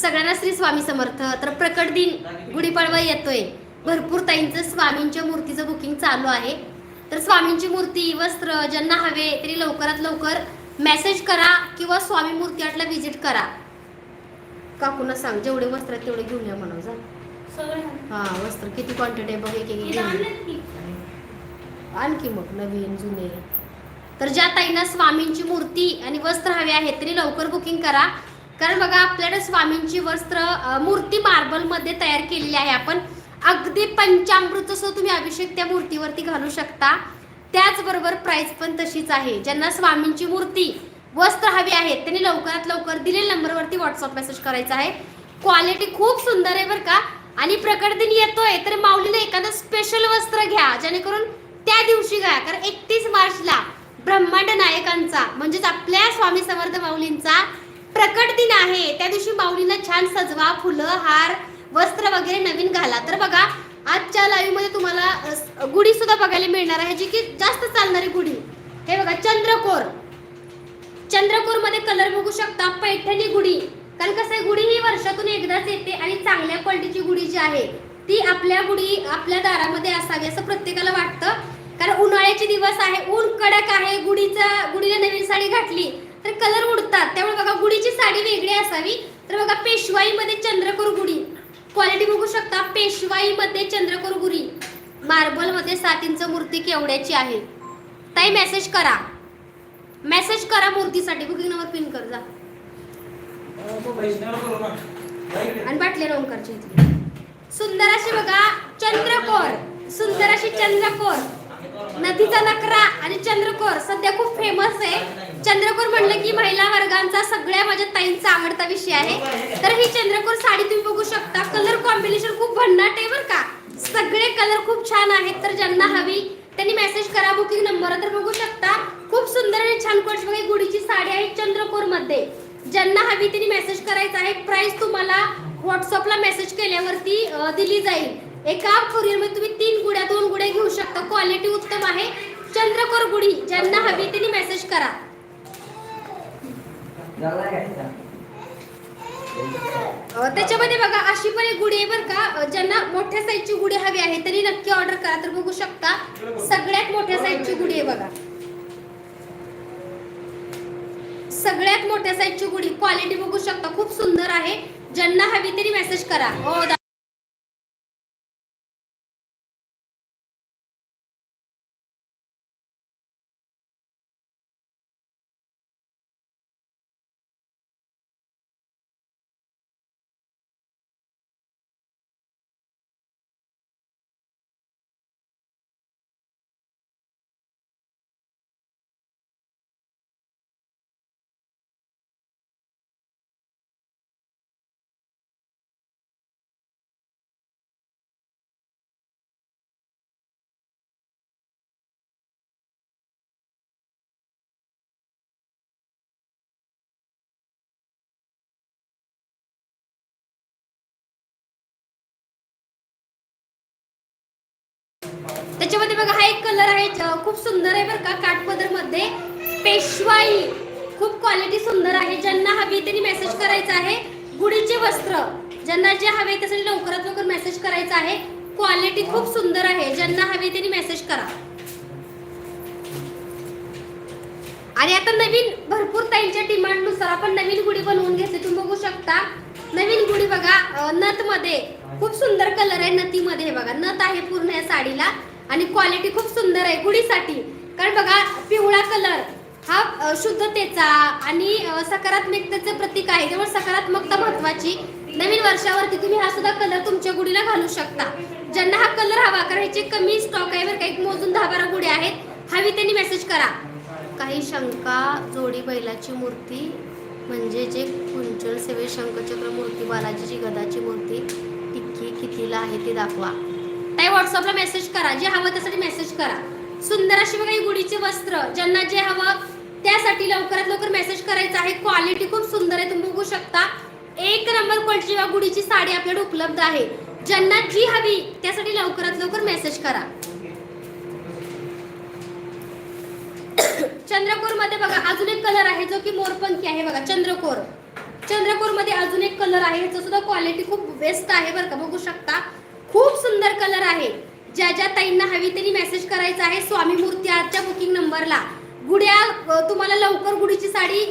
सगळ्यांना श्री स्वामी समर्थ. तर प्रकट दिन गुढीपाडवा येतोय. भरपूर ताईंचं स्वामींच्या मूर्तीचं बुकिंग चालू आहे. तर स्वामींची मूर्ती वस्त्र ज्यांना हवे तरी लवकरात लवकर मेसेज करा किंवा स्वामी मूर्ती आटला व्हिजिट करा. काकूना सांग जेवढे वस्त्र आहेत तेवढे घेऊन या म्हणून जा. हा वस्त्र किती क्वांटिटी आहे बघ एक एक. आणखी मग नवीन जुने. तर ज्या ताईंना स्वामींची मूर्ती आणि वस्त्र हवे आहेत तरी लवकर बुकिंग करा. कारण बघा आपल्याकडे स्वामींची वस्त्र मूर्ती मार्बलमध्ये तयार केलेली आहे आपण. अगदी पंचामृत तुम्ही अभिषेक त्या मूर्तीवरती घालू शकता. त्याचबरोबर प्राइस पण तशीच आहे. ज्यांना स्वामींची मूर्ती वस्त्र हवी आहेत त्यांनी लवकरात लवकर दिलेल्या नंबरवरती व्हॉट्सअप मेसेज करायचा आहे. क्वालिटी खूप सुंदर आहे बरं का. आणि प्रकट दिन येतोय तर माऊलीला एखादं स्पेशल वस्त्र घ्या जेणेकरून त्या दिवशी घ्या. कारण एकतीस मार्चला ब्रह्मांड नायकांचा म्हणजेच आपल्या स्वामी समर्थ माऊलींचा प्रकट दिन आहे. त्या दिवशी माऊलींना छान सजवा फुलं हार वस्त्र वगैरे नवीन घाला. तर बघा आजच्या लाईव्हमध्ये तुम्हाला गुढी सुद्धा बघायला मिळणार आहे जी की जास्त चालणारी गुढी. हे बघा चंद्रकोर. चंद्रकोरमध्ये कलर बघू शकता पैठणी गुढी. कारण कसं आहे गुढी ही वर्षातून एकदाच येते आणि चांगल्या क्वालिटीची गुढी जी आहे ती आपल्या गुढी आपल्या दारामध्ये असावी असं प्रत्येकाला वाटतं. कारण उन्हाळ्याचे दिवस आहे ऊन कडक आहे गुढीचा गुढीला नवीन साडी घातली तर कलर उडतात. त्यामुळे बघा गुढीची साडी वेगळी असावी. तर बघा पेशवाईमध्ये चंद्रकोर गुढी. क्वालिटी बघू शकता. पेशवाईमध्ये चंद्रकोर गुढी. मार्बलमध्ये सात इंच मूर्ती केवढ्याची आहे? ताई मेसेज करा. मेसेज करा मूर्तीसाठी. बुकिंग नंबर पिन कर जा. आणि बाटले ओंकारची इथली सुंदर अशी बघा चंद्रकोर. सुंदर अशी चंद्रकोर. नदीचा नकरा आणि चंद्रकोर. सध्या खूप फेमस आहे. चंद्रकोर म्हणलं की महिला वर्गांचा सगळ्या माझ्या ताईंचा आवडता विषय आहे. तर ही चंद्रकोर साडी तुम्ही बघू शकता. कलर कॉम्बिनेशन खूप भन्नाट आहे बरं का. सगळे कलर खूप छान आहेत. तर ज्यांना हवी त्यांनी मेसेज करा. बुकिंग नंबर तर बघू शकता. खूप सुंदर आणि छान क्वालिटी गुडीची गुढीची साडी आहे चंद्रकोरमध्ये ज्यांना हवी त्यांनी मेसेज करायचा आहे. प्राइस तुम्हाला व्हॉट्सअपला मेसेज केल्यावरती दिली जाईल. एका कुरिअरमध्ये तुम्ही तीन गुड्या दोन गुड्या घेऊ शकता. क्वालिटी उत्तम आहे. चंद्रकोर गुढी ज्यांना हवी त्यांनी मेसेज करा. त्याच्यामध्ये बघा अशी पण एक गुढी आहे बरं का. ज्यांना मोठ्या साईजची गुढी हवी आहे त्यांनी नक्की ऑर्डर करा. तर बघू शकता सगळ्यात मोठ्या साईजची गुढी आहे बघा. सगळ्यात मोठ्या साईजची गुढी क्वालिटी बघू शकता खूप सुंदर आहे. ज्यांना हवी तरी मेसेज करा. हो हा खूप सुंदर आहे बरं का काठपदरमध्ये पेशवाई. खूप क्वालिटी सुंदर आहे. ज्यांना हवी त्यांनी मेसेज करायचा आहे. गुढीचे वस्त्र. ज्यांना जे हवे त्यासाठी लवकरात लवकर मेसेज करायचा आहे. क्वालिटी खूप सुंदर आहे. ज्यांना हवी त्यांनी मेसेज करा. आणि आता नवीन भरपूर ताईंच्या डिमांडनुसार आपण नवीन गुढी बनवून घेतली. तुम्ही बघू शकता. नवीन गुढी बघा नथमध्ये खूप सुंदर कलर आहे नथीमध्ये. हे बघा नथ आहे पूर्ण या साडीला. आणि क्वालिटी खूप सुंदर आहे गुढीसाठी. कारण बघा पिवळा कलर हा शुद्धतेचा आणि सकारात्मकतेचं सकारात्मकतेचे प्रतीक आहे. त्यामुळे सकारात्मकता महत्वाची. नवीन वर्षावरती तुम्ही हा सुद्धा कलर तुमच्या गुढीला घालू शकता. ज्यांना हा कलर हवा कारण कमी स्टॉक आहे बरं काही मोजून दहा बारा गुढे आहेत. हवी त्यांनी मेसेज करा. काही शंका? जोडी बैलाची मूर्ती म्हणजे जे कुंचल सेवे शंखचक्र मूर्ती बालाजीची गदाची मूर्ती टिक्की कितीला आहे ते दाखवा. ताई व्हॉट्सअपला मेसेज करा. जे हवं त्यासाठी मेसेज करा. सुंदर अशी बघा गुढीचे वस्त्र. ज्यांना जे हवं त्यासाठी लवकरात लवकर मेसेज करायचा आहे. क्वालिटी खूप सुंदर आहे. तुम्ही बघू शकता. एक नंबर क्वालिटी गुढीची साडी आपल्याकडे उपलब्ध आहे. ज्यांना जी हवी त्यासाठी लवकरात लवकर मेसेज करा. चंद्रकोरमध्ये बघा अजून एक कलर आहे जो की मोरपंखी आहे बघा चंद्रकोर. चंद्रकोरमध्ये अजून एक कलर आहे. ह्याचं सुद्धा क्वालिटी खूप बेस्ट आहे बरं का. बघू शकता. खूप सुंदर कलर आहे. ज्या ज्या ताईंना हवी त्यांनी मेसेज करायचा आहे. स्वामी मूर्ती आजच्या बुकिंग नंबरला गुड्या तुम्हाला लवकर गुडीची साडी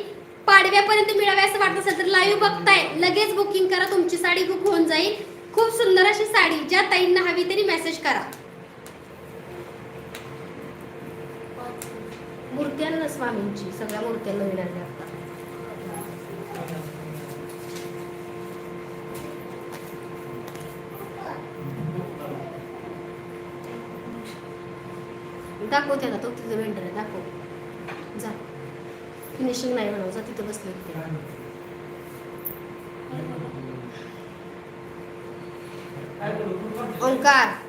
पाडव्यापर्यंत मिळावी असं वाटत असेल तर लाईव्ह बघताय. लगेच बुकिंग करा. तुमची साडी बुक होऊन जाईल. खूप सुंदर अशी साडी. ज्या ताईंना हवी त्यांनी मेसेज करा. मूर्त्यांना स्वामींची. सगळ्या मूर्त्यांना मिळाल्या आणल्या आता दाखव त्याला तो तिथं वेंडर आहे दाखव. जा. फिनिशिंग नाही म्हणा जा तिथं बसले. ओंकार.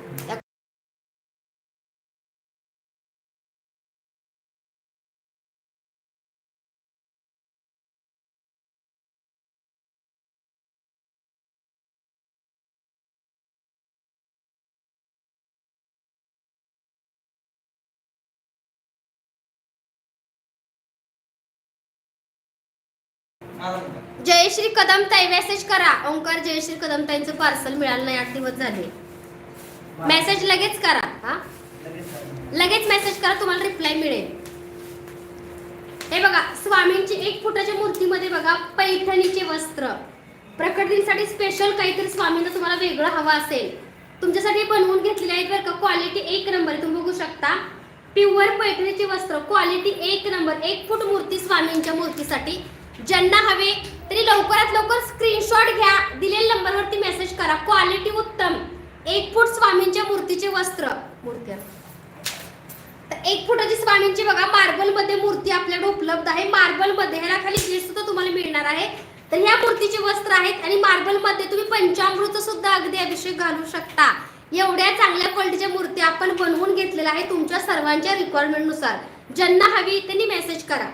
जयश्री कदमताई मेसेज करा. ओंकार जयश्री कदमताईंचं पार्सल मिळालं नाही आठ दिवस झाले. मेसेज लगेच करा. हा? लगेच मेसेज करा तुम्हाला रिप्लाय मिळेल. हे बघा स्वामींची एक फुटाच्या मूर्तीमध्ये बघा पैठणीचे वस्त्र. प्रकट दिनसाठी स्पेशल काहीतरी स्वामींना तुम्हाला वेगळं हवं असेल. तुमच्यासाठी बनवून घेतलेले आहेत बरं का क्वालिटी एक नंबर तुम्ही बघू शकता. प्युअर पैठणीचे वस्त्र क्वालिटी एक नंबर एक फूट मूर्ती स्वामींच्या मूर्तीसाठी. ज्यांना हवे तरी लवकरात लवकर स्क्रीनशॉट घ्या दिलेल्या नंबरवरती मेसेज करा. क्वालिटी उत्तम. एक फूट स्वामींच्या मूर्तीचे वस्त्र. मूर्त्या तर एक फुटाची स्वामींची बघा मार्बलमध्ये मूर्ती आपल्याकडे उपलब्ध आहे. मार्बलमध्ये ह्याला खाली ग्लेस सुद्धा तुम्हाला मिळणार आहे. तर ह्या मूर्तीचे वस्त्र आहेत आणि मार्बलमध्ये तुम्ही पंचामृत सुद्धा अगदी अभिषेक घालू शकता. एवढ्या चांगल्या क्वालिटीच्या मूर्ती आपण बनवून घेतलेल्या आहे तुमच्या सर्वांच्या रिक्वायरमेंटनुसार. ज्यांना हवी त्यांनी मेसेज करा.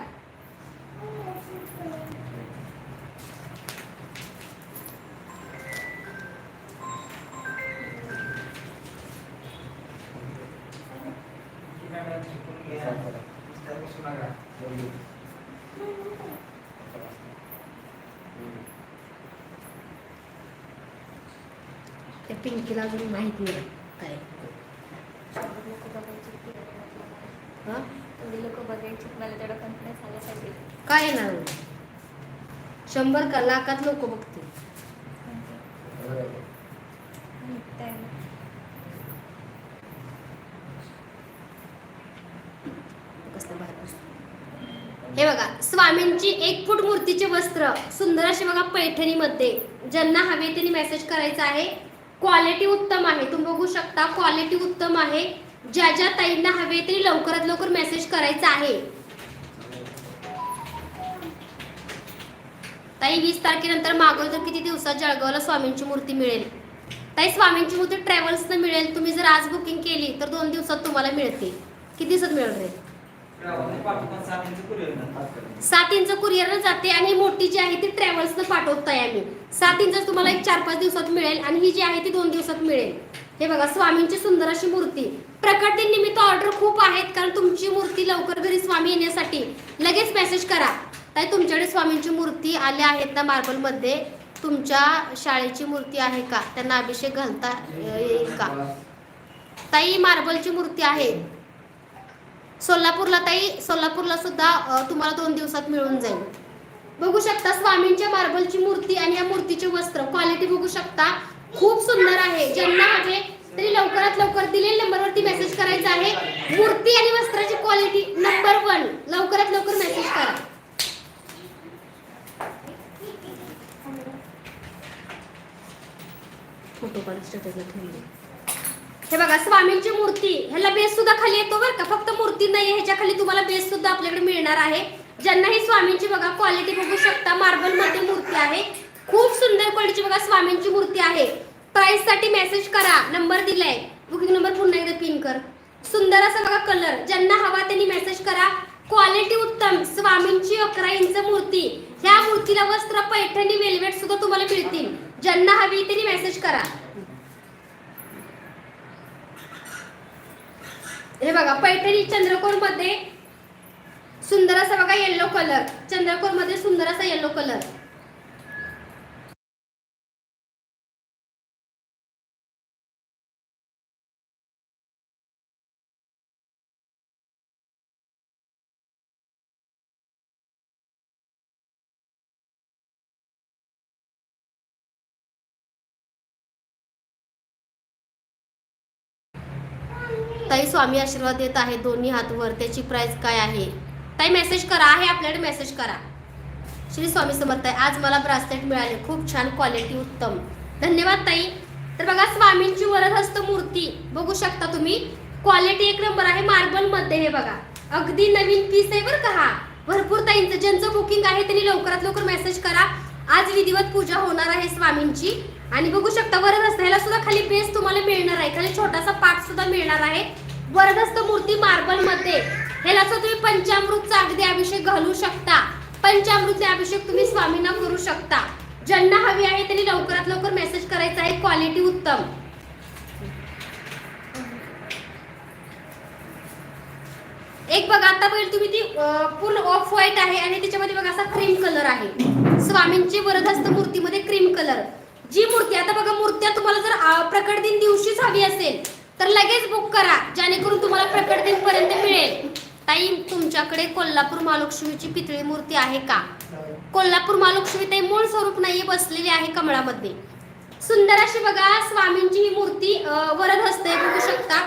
पिंकीला अजून माहीत नाही. काय? हा? थोडी लोक बघायची मला तेवढा कॉन्फिडन्स आल्यासाठी काय येणार? शंभर का लाखात लोक बघतील. कसलं भारी दिसतं. हे बघा स्वामींची एक फूट मूर्तीचे वस्त्र सुंदर असे बघा पैठणीमध्ये. ज्यांना हवे त्यांनी मेसेज करायचा आहे. क्वालिटी उत्तम आहे. तुम्ही बघू शकता क्वालिटी उत्तम आहे. ज्या ज्या ताईंना हवे तरी लवकरात लवकर मेसेज करायचा आहे. ताई वीस तारखेनंतर मागवलं तर किती दिवसात जळगावला स्वामींची मूर्ती मिळेल? ताई स्वामींची मूर्ती ट्रॅव्हल्सनं मिळेल. तुम्ही जर आज बुकिंग केली तर दोन दिवसात तुम्हाला मिळते किती दिवसात मिळणार रे सात इंच कुरिअरनं जाते आणि मोठी जी आहे ती ट्रॅव्हल्सनं पाठवताय आम्ही. सात इंच तुम्हाला एक चार पाच दिवसात मिळेल आणि ही जी आहे ती दोन दिवसात मिळेल. हे बघा स्वामींची सुंदर अशी मूर्ती. प्रकट दिन निमित्त ऑर्डर खूप आहेत कारण तुमची मूर्ती लवकर घरी स्वामी येण्यासाठी लगेच मेसेज करा. ताई तुमच्याकडे स्वामींची मूर्ती आल्या आहेत ना मार्बलमध्ये? तुमच्या शाळेची मूर्ती आहे का? त्यांना अभिषेक घालता येईल का? ताई मार्बलची मूर्ती आहे. सोलापूरला ताई सोलापूरला सुद्धा तुम्हाला दोन दिवसात मिळून जाईल. बघू शकता स्वामींच्या मार्बलची मूर्ती आणि या मूर्तीचे वस्त्र. क्वालिटी बघू शकता. खूप सुंदर आहे. ज्यांना हवे तरी लवकरात लवकर दिलेल्या नंबरवरती मेसेज करायचा आहे. मूर्ती आणि वस्त्राची क्वालिटी नंबर वन लवकरात लवकर मेसेज करा. फोटो काढ स्टेटसला ठेवले हे बघा स्वामींची मूर्ती. ह्याला बेस सुद्धा खाली येतो बरं का. फक्त मूर्ती नाही ह्याच्या खाली तुम्हाला बेस सुद्धा आपल्याकडे मिळणार आहे. ज्यांना ही स्वामींची बघा क्वालिटी बघू शकता मार्बलमध्ये मूर्ती आहे. खूप सुंदर क्वालिटीची बघा स्वामींची मूर्ती आहे. प्राइससाठी मेसेज करा. नंबर दिलाय. बुकिंग नंबर पुन्हा एकदा पिन कर. सुंदर असा बघा कलर ज्यांना हवा त्यांनी मेसेज करा. क्वालिटी उत्तम. स्वामींची अकरा इंच मूर्ती. ह्या मूर्तीला वस्त्र पैठणी वेलवेट सुद्धा तुम्हाला मिळतील. ज्यांना हवी त्यांनी मेसेज करा. हे बघा पैठणी चंद्रकोरमध्ये सुंदर असा बघा येल्लो कलर चंद्रकोरमध्ये सुंदर असा येल्लो कलर ताई स्वामी आशीर्वाद देत आहे दोन्ही हात वर. त्याची प्राइस काय आहे? ताई मेसेज करा. आहे आपल्याकडे मेसेज करा. श्री स्वामी समर्थ आहे. आज मला ब्रासलेट मिळाले. खूप छान क्वालिटी उत्तम. धन्यवाद ताई. तर बघा स्वामींची वरदहस्त मूर्ती. बघू शकता तुम्ही. क्वालिटी एक नंबर आहे मार्बलमध्ये हे बघा. अगदी नवीन पीस आहे बरं का हा. भरपूर ताईंचं. ज्यांचं बुकिंग आहे त्यांनी लवकरात लवकर मेसेज करा. आज विधिवत पूजा होणार आहे स्वामींची. आणि बघू शकता वरदहस्त ह्याला सुद्धा खाली बेस तुम्हाला मिळणार आहे. खाली छोटासा पाठ सुद्धा मिळणार आहे. वरदस्त मूर्ती मार्बलमध्ये. ह्याला तुम्ही पंचामृतचा अगदी अभिषेक घालू शकता. पंचामृत अभिषेक तुम्ही स्वामींना करू शकता. ज्यांना हवी आहे त्यांनी लवकरात लवकर मेसेज करायचा आहे. क्वालिटी उत्तम. एक बघा आता बघेल तुम्ही ती अं, पूर्ण ऑफ व्हाईट आहे आणि त्याच्यामध्ये बघा असा क्रीम कलर आहे. स्वामींची वरदस्त मूर्तीमध्ये क्रीम कलर जी मूर्ती आता बघा मूर्त्या तुम्हाला जर प्रकट दिन दिवशीच हवी असेल तर लगेच बुक करा जेणेकरून तुम्हाला प्रकट दिनपर्यंत मिळेल. ताई तुमच्याकडे कोल्हापूर महालक्ष्मीची पितळी मूर्ती आहे का? कोल्हापूर महालक्ष्मी ताई मूळ स्वरूप नाही बसलेली आहे कमळामध्ये. सुंदर अशी बघा स्वामींची ही मूर्ती वरद हस्त आहे बघू शकता.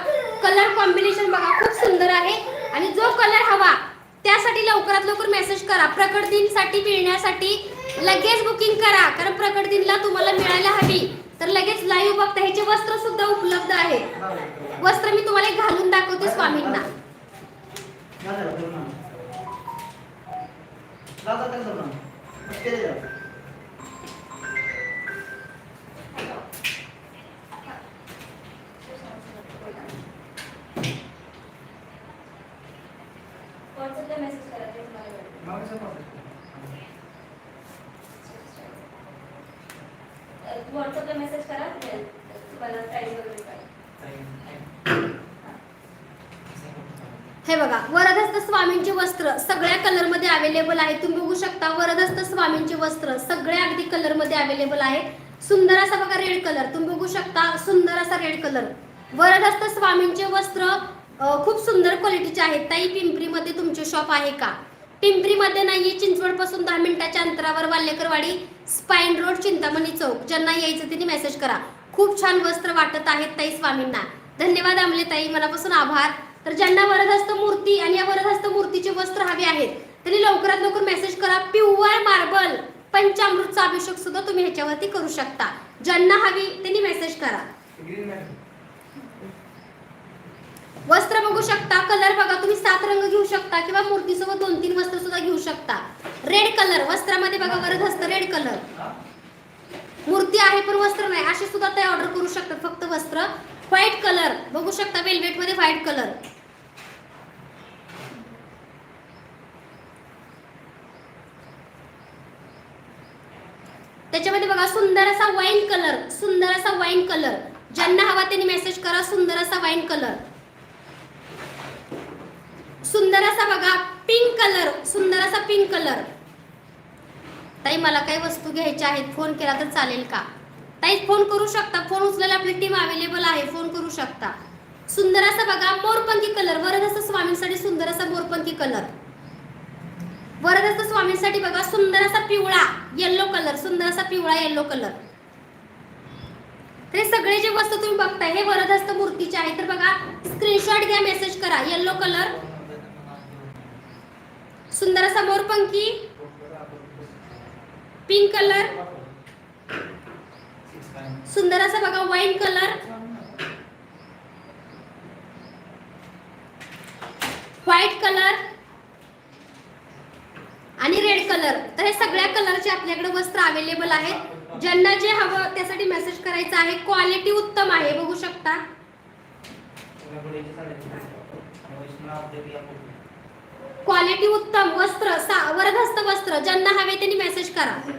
कलर कॉम्बिनेशन बघा खूप सुंदर आहे. आणि जो कलर हवा त्यासाठी लवकरात लवकर मेसेज करा. प्रकट दिनसाठी मिळण्यासाठी लगेच बुकिंग करा कारण प्रकट दिनला तुम्हाला मिळायला हवी. तर लगेच लाईव्ह बघता ह्याचे वस्त्र सुद्धा उपलब्ध आहे. वस्त्र मी तुम्हाला घालून दाखवते स्वामींना. व्हॉट्सअपला मेसेज करा ते तुम्हाला भेटेल. अ, व्हॉट्सअपला मेसेज करा भेटेल. तुम्हाला प्राईस वगैरे कळेल. हे बघा वरदहस्त स्वामींचे वस्त्र सगळ्या कलरमध्ये अवेलेबल आहे. तुम्ही बघू शकता वरदस्त स्वामींचे वस्त्र सगळ्या अगदी कलरमध्ये अवेलेबल आहे. सुंदर असा बघा रेड कलर तुम्ही बघू शकता सुंदर असा रेड कलर वरदस्त स्वामींचे वस्त्र खूप सुंदर क्वालिटीचे आहेत. ताई पिंपरीमध्ये तुमचे शॉप आहे का? पिंपरीमध्ये नाहीये चिंचवडपासून दहा मिनिटाच्या अंतरावर वाल्लेकरवाडी स्पाईन रोड चिंतामणी चौक. ज्यांना यायचं त्यांनी मेसेज करा. खूप छान वस्त्र वाटत आहेत ताई स्वामींना. धन्यवाद आमले ताई मनापासून आभार. तर ज्यांना वरदहस्त मूर्ती आणि या वरदहस्त मूर्तीचे वस्त्र हवे आहेत त्यांनी लवकरात लवकर मेसेज करा. प्युअर मार्बल पंचामृतचा अभिषेक सुद्धा तुम्ही ह्याच्यावरती करू शकता. ज्यांना हवी त्यांनी मेसेज करा. वस्त्र बघू शकता. कलर बघा. तुम्ही सात रंग घेऊ शकता किंवा मूर्तीसोबत दोन तीन वस्त्र सुद्धा घेऊ शकता. रेड कलर वस्त्रामध्ये बघा वरदहस्त रेड कलर मूर्ती आहे पण वस्त्र नाही. असे सुद्धा ते ऑर्डर करू शकतात. फक्त वस्त्र. व्हाईट कलर बघू शकता. वेल्वेटमध्ये व्हाईट कलर त्याच्यामध्ये बघा सुंदर असा वाईन कलर सुंदर असा वाईन कलर ज्यांना हवा त्यांनी मेसेज करा सुंदर असा वाईन कलर सुंदर असा बघा पिंक कलर सुंदर असा पिंक कलर ताई मला काही वस्तू घ्यायच्या आहेत फोन केला तर चालेल का? ताई फोन करू शकता. फोन उचलायला आपली टीम अवेलेबल आहे फोन करू शकता. सुंदर असा बघा मोरपंखी कलर वरदस्त स्वामींसाठी सुंदर असा मोरपंखी कलर वरदस्त स्वामींसाठी बघा सुंदर असा पिवळा येल्लो कलर सुंदर असा पिवळा येल्लो कलर तर हे सगळे जे वस्तू तुम्ही बघताय हे वरदस्त मूर्तीचे आहे तर बघा स्क्रीनशॉट घ्या मेसेज करा. येल्लो कलर सुंदर असा मोरपंखी. पिंक कलर सुंदर असा बघा वाईन कलर व्हाईट कलर आणि रेड कलर तर हे सगळ्या कलरचे आपल्याकडे वस्त्र अवेलेबल आहेत ज्यांना जे हवं त्यासाठी मेसेज करायचा आहे. क्वालिटी उत्तम आहे बघू शकता. क्वालिटी उत्तम वस्त्र सा- वस्त्र ज्यांना हवे त्यांनी मेसेज करा.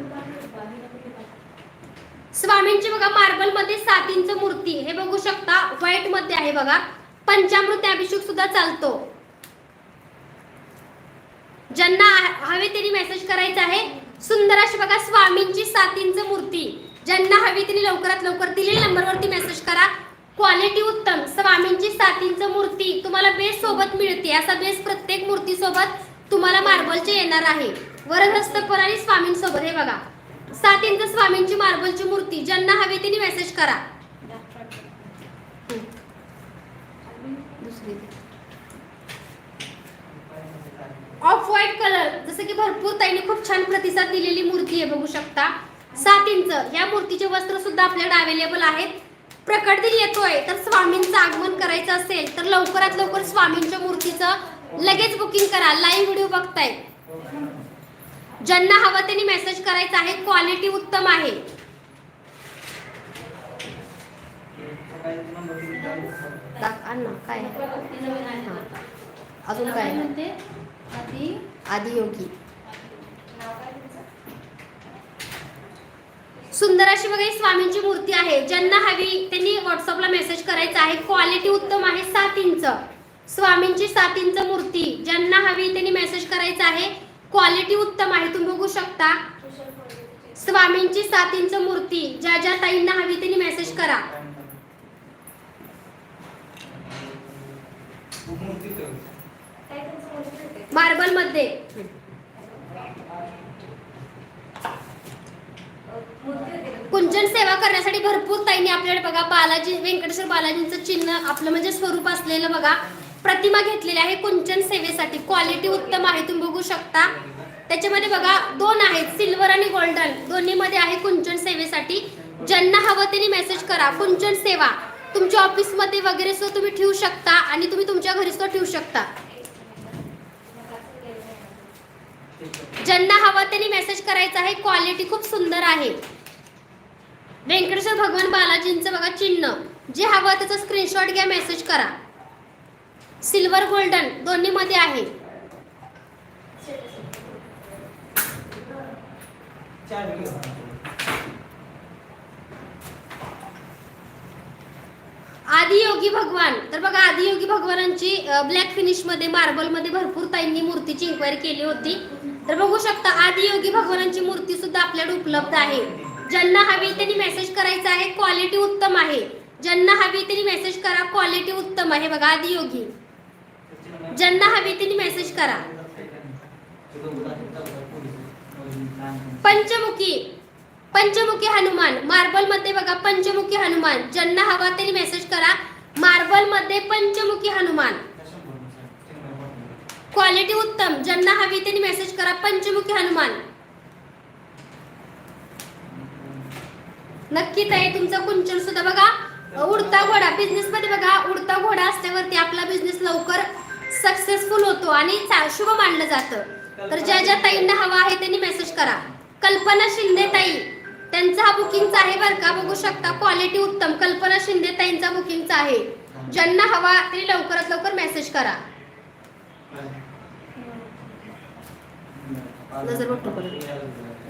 स्वामींची बघा मार्बलमध्ये सात इंच मूर्ती हे बघू शकता. व्हाईटमध्ये आहे बघा. पंचामृत अभिषेक सुद्धा चालतो. ज्यांना हवे त्यांनी मेसेज करायचा आहे. सुंदर अशी बघा स्वामींची सात इंच मूर्ती. ज्यांना हवी त्यांनी लवकरात लवकर दिलेल्या नंबरवरती मेसेज करा. क्वालिटी उत्तम. स्वामींची सात इंच मूर्ती. तुम्हाला बेस सोबत मिळते. असा बेस प्रत्येक मूर्ती सोबत तुम्हाला मार्बलचे येणार आहे. वरदहस्त पण आणि स्वामींसोबत. हे बघा. सात इंच स्वामींची मार्बलची मूर्ती. ज्यांना हवी त्यांनी मेसेज करा. दुसरी. ऑफ व्हाईट कलर जसं की भरपूर ताईने खूप छान प्रतिसाद दिलेली मूर्ती आहे बघू शकता. सात इंच. या मूर्तीचे वस्त्र सुद्धा आपल्याकडे अवेलेबल आहेत. प्रकट दिन येतोय तर स्वामींचं आगमन करायचं असेल तर लवकरात लवकर स्वामींच्या मूर्तीचं लगेच बुकिंग करा. लाईव्ह व्हिडिओ बघताय. ज्यांना हवं त्यांनी मेसेज करायचा आहे. क्वालिटी उत्तम आहे. काय. अजून काय? आधी. आदियोगी? सुंदर अशी बघा ही स्वामींची मूर्ती आहे. ज्यांना हवी त्यांनी व्हॉट्सअपला मेसेज करायचा आहे. क्वालिटी उत्तम आहे सात इंच. स्वामींची सात इंच मूर्ती. ज्यांना हवी त्यांनी मेसेज करायचा आहे. क्वालिटी उत्तम आहे तुम्ही बघू शकता. स्वामींची सात इंच मूर्ती. ज्या ज्या ताईंना हवी त्यांनी मेसेज करा. मार्बलमध्ये. कुंचन सेवा करण्यासाठी भरपूर ताईंनी आपल्याकडे बघा बालाजी व्यंकटेश्वर बालाजींचं चिन्ह आपलं म्हणजे स्वरूप असलेलं बघा प्रतिमा घेतलेली आहे कुंचन सेवेसाठी. क्वालिटी उत्तम आहे तुम्ही बघू शकता. त्याच्यामध्ये बघा दोन आहेत सिल्वर आणि गोल्डन दोन्ही मध्ये आहे कुंचन सेवेसाठी. ज्यांना हवं त्यांनी मेसेज करा. कुंचन सेवा. तुमच्या ऑफिसमध्ये वगैरे सुद्धा तुम्ही ठेवू शकता आणि तुम्ही तुमच्या घरी सुद्धा ठेवू शकता. ज्यांना हवं त्यांनी मेसेज करायचा आहे. क्वालिटी खूप सुंदर आहे. व्यंकटेश्वर भगवान बालाजींचं बघा चिन्ह. जे हवं त्याचा स्क्रीनशॉट घ्या मेसेज करा. सिल्वर गोल्डन दोन्हीमध्ये आहे आदियोगी भगवान तर बघा आदियोगी भगवानांची ब्लॅक फिनिशमध्ये मार्बलमध्ये भरपूर ताईंनी मूर्तीची इन्क्वायरी केली होती. तर बघू शकता आदियोगी भगवानांची मूर्ती सुद्धा आपल्याकडे उपलब्ध आहे. ज्यांना हवी त्यांनी मेसेज करायचा आहे क्वालिटी उत्तम आहे. ज्यांना हवी त्यांनी मेसेज करा क्वालिटी उत्तम आहे बघा आदियोगी. ज्यांना हवी त्यांनी मेसेज करा. पंचमुखी पंचमुखी हनुमान मार्बलमध्ये बघा पंचमुखी हनुमान. ज्यांना हवा त्यांनी मेसेज करा मार्बलमध्ये पंचमुखी हनुमान. क्वालिटी उत्तम. ज्यांना हवी त्यांनी मेसेज करा पंचमुखी हनुमान. नक्की आहे तुमचा कुंचन सुद्धा बघा. उडता घोडा बिझनेस मध्ये बघा उडता घोडा असल्यावरती आपला बिझनेस लवकर सक्सेसफुल होतो आणि शुभ मानलं जातं. तर ज्या ज्या ताईंना हवा आहे त्यांनी मेसेज करा. कल्पना शिंदे ताई. त्यांचा हा बुकिंगचा आहे बरं का. बघू शकता क्वालिटी उत्तम. कल्पना शिंदे ताईंचा बुकिंगचा आहे. ज्यांना हवा तरी लवकरात लवकर मेसेज करा.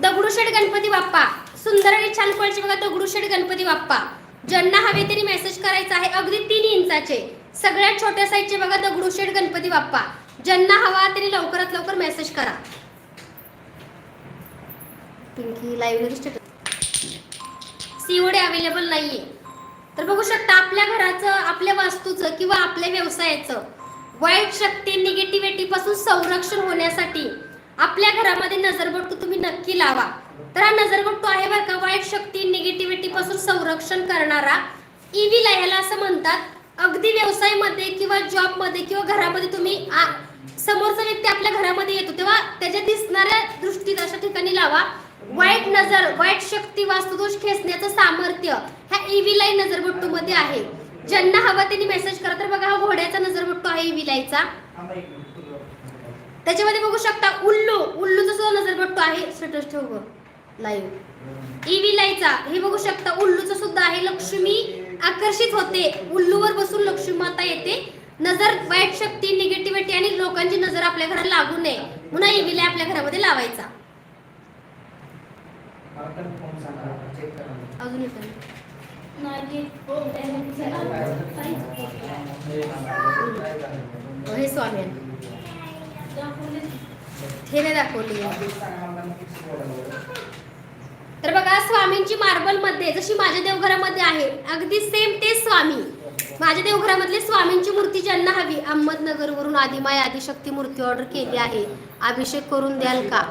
दगडूशेठ गणपती बाप्पा. सुंदर आणि छान क्वालिटी बघा दगडूशेठ गणपती बाप्पा. ज्यांना हवे त्यांनी मेसेज करायचा आहे अगदी तीन इंचाचे. सगळ्यात छोट्या साईजचे बघा दगडूशेठ गणपती बाप्पा. ज्यांना हवा त्यांनी लवकरात लवकर मेसेज करा. पिंकी लाईव्ह सीओडी अवेलेबल नाहीये. तर बघू शकता आपल्या घराचं आपल्या वास्तूचं किंवा आपल्या व्यवसायाचं वाईट शक्ती निगेटिव्हिटी पासून संरक्षण होण्यासाठी आपल्या घरामध्ये नजरबट्टू तुम्ही नक्की लावा. तर हा नजरबट्टू आहे बरं का वाईट शक्ती निगेटिव्हिटी पासून संरक्षण करणारा ईव्ही ह्याला असं म्हणतात. अगदी व्यवसायामध्ये किंवा जॉबमध्ये किंवा घरामध्ये तुम्ही समोरचा व्यक्ती आपल्या घरामध्ये येतो तेव्हा त्याच्या दिसणाऱ्या दृष्टीत अशा ठिकाणी लावा. वाईट नजर वाईट शक्ती वास्तुदोष खेचण्याचं सामर्थ्य ह्या ईव्ही लाईन नजरबट्टू मध्ये आहे. ज्यांना हवा त्यांनी मेसेज करा. तर बघा हा घोड्याचा नजरबट्टू आहे ईव्ही त्याच्यामध्ये बघू शकता उल्लू उल्लूचा सुद्धा नजरबट्टू आहे. स्टेटस ठेव लाईव्ह इव्हीलाईचा हे बघू शकता उल्लूचं सुद्धा आहे. लक्ष्मी आकर्षित होते. उल्लूवर बसून लक्ष्मी माता येते. नजर वाईट शक्ती निगेटिव्हिटी आणि लोकांची नजर आपल्या घराला लागू नये. म्हणून ईव्ही आपल्या घरामध्ये लावायचा. अजून एक आहे. नाही. हे स्वामी. हे नाही दाखवली तर बघा स्वामींची मार्बलमध्ये जशी माझ्या देवघरामध्ये आहे अगदी सेम ते स्वामी माझ्या देवघरामधली स्वामींची मूर्ती ज्यांना हवी अहमदनगरवरून आदिमाय आदिशक्ती मूर्ती ऑर्डर केली आहे अभिषेक करून द्याल का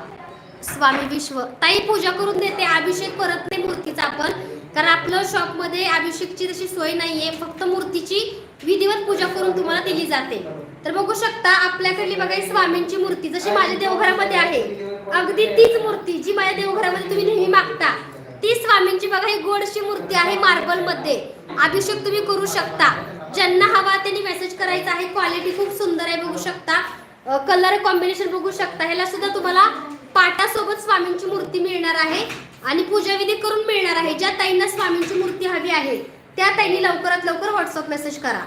स्वामी विश्व. ताई पूजा करून देते अभिषेक परत नाही मूर्तीचा आपण. कारण आपलं शॉपमध्ये अभिषेकची तशी सोय नाहीये फक्त मूर्तीची विधिवत पूजा करून तुम्हाला दिली जाते. तर बघू शकता आपल्याकडली बघा स्वामींची मूर्ती जशी माझ्या देवघरामध्ये आहे. अगदी तीच मूर्ती जी माझ्या देवघरामध्ये तुम्ही नेहमी मागता. ती स्वामींची बघा ही गोडशी मूर्ती आहे मार्बलमध्ये अभिषेक तुम्ही करू शकता. ज्यांना हवा त्यांनी मेसेज करायचा आहे. क्वालिटी खूप सुंदर आहे बघू शकता. कलर कॉम्बिनेशन बघू शकता. ह्याला सुद्धा तुम्हाला पाटासोबत स्वामींची मूर्ती मिळणार आहे आणि पूजाविधी करून मिळणार आहे. ज्या ताईंना स्वामींची मूर्ती हवी आहे त्या ताईंनी लवकरात लवकर व्हॉट्सअप मेसेज करा.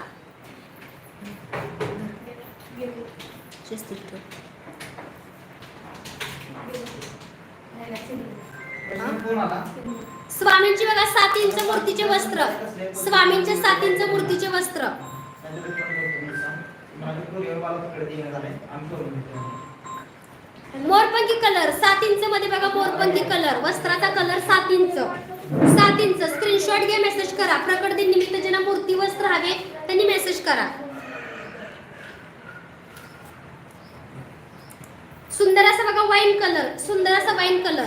स्वामींची बघा सात इंच मूर्तीचे वस्त्र. स्वामींचे सात इंच मूर्तीचे वस्त्र. मोरपंखी कलर सात इंच मध्ये बघा मोरपंखी कलर वस्त्राचा कलर सात इंच. सात इंच. स्क्रीनशॉट घ्या मेसेज करा. प्रकट दिन निमित्त ज्यांना मूर्ती वस्त्र हवे त्यांनी मेसेज करा. सुंदर असा बघा वाईन कलर सुंदर असा वाईन कलर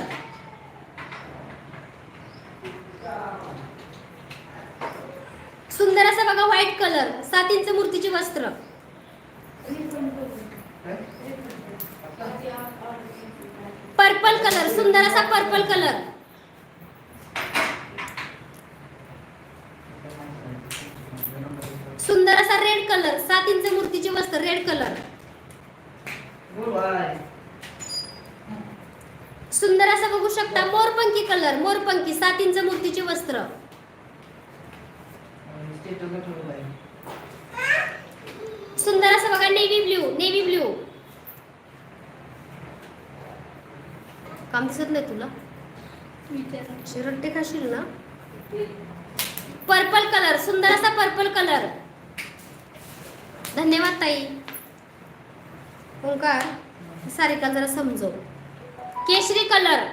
सुंदर असा बघा व्हाईट कलर सात इंच मूर्तीचे वस्त्र. पर्पल कलर सुंदर असा पर्पल कलर. सुंदर असा रेड कलर सात इंच मूर्तीचे वस्त्र रेड कलर. सुंदर असं बघू शकता मोरपंखी कलर मोरपंखी सात इंच मूर्तीचे वस्त्र. सुंदर असं बघा नेव्ही ब्ल्यू नेव्ही ब्ल्यू काम दिसत नाही तुला? रट्टे खाशील ना? पर्पल कलर सुंदर असा पर्पल कलर धन्यवाद ताई. ओंकार सारिका जरा समजव. केशरी कलर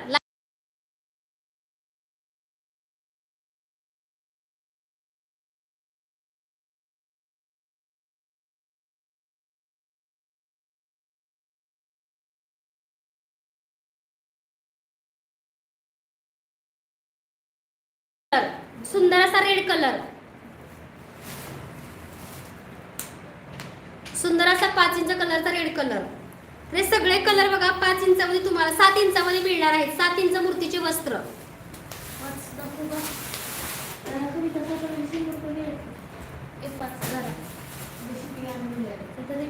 सुंदर असा रेड कलर सुंदर असा पाच इंच कलरचा रेड कलर हे सगळे कलर बघा पाच इंचामध्ये तुम्हाला सात इंचामध्ये मिळणार आहेत. सात इंच मूर्तीचे वस्त्र.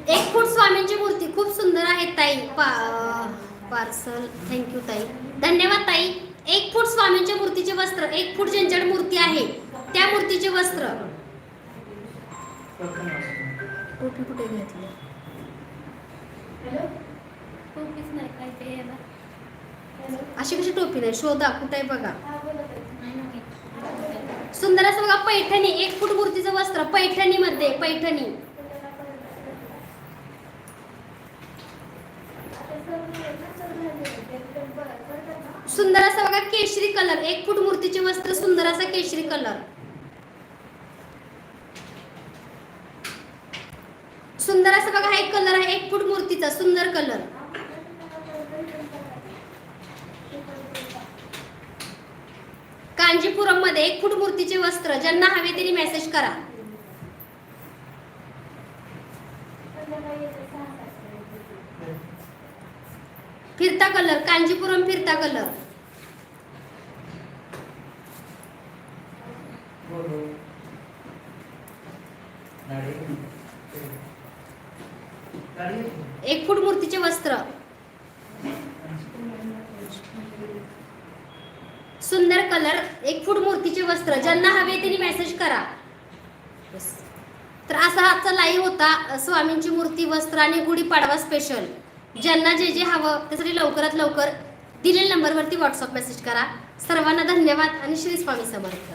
एक फूट स्वामींची मूर्ती. खूप सुंदर आहे ताई. पा पार्सल. थँक्यू ताई. धन्यवाद ताई. एक फूट स्वामींच्या मूर्तीचे वस्त्र एक फूट ज्यांच्याकडे मूर्ती आहे. त्या मूर्तीचे वस्त्र. टोपी कुठे घेतली अशी कशी टोपी नाही? शोधा कुठे आहे बघा. सुंदर असं बघा पैठणी. एक फूट मूर्तीचं वस्त्र पैठणी. मध्ये पैठणी सुंदर असा बघा केशरी कलर. एक फूट मूर्तीचे वस्त्र सुंदर असा केशरी कलर. सुंदर असं बघा हा एक कलर आहे एक फूट मूर्तीचा सुंदर कलर. कांजीपुरममध्ये एक फूट मूर्तीचे वस्त्र ज्यांना हवे त्यांनी मेसेज करा. फिरता कलर कांजीपुरम फिरता कलर एक फूट मूर्तीचे वस्त्र सुंदर कलर एक फूट मूर्तीचे वस्त्र ज्यांना हवे त्यांनी मेसेज करा बस. तर असा आजचा लाईव्ह होता अ, स्वामींची वस्त्र आणि गुढीपाडवा स्पेशल ज्यांना जे जे हवं त्यासाठी लवकरात लवकर दिलेल्या नंबरवरती व्हॉट्सअप मेसेज करा. सर्वांना धन्यवाद आणि श्री स्वामी समर्थ.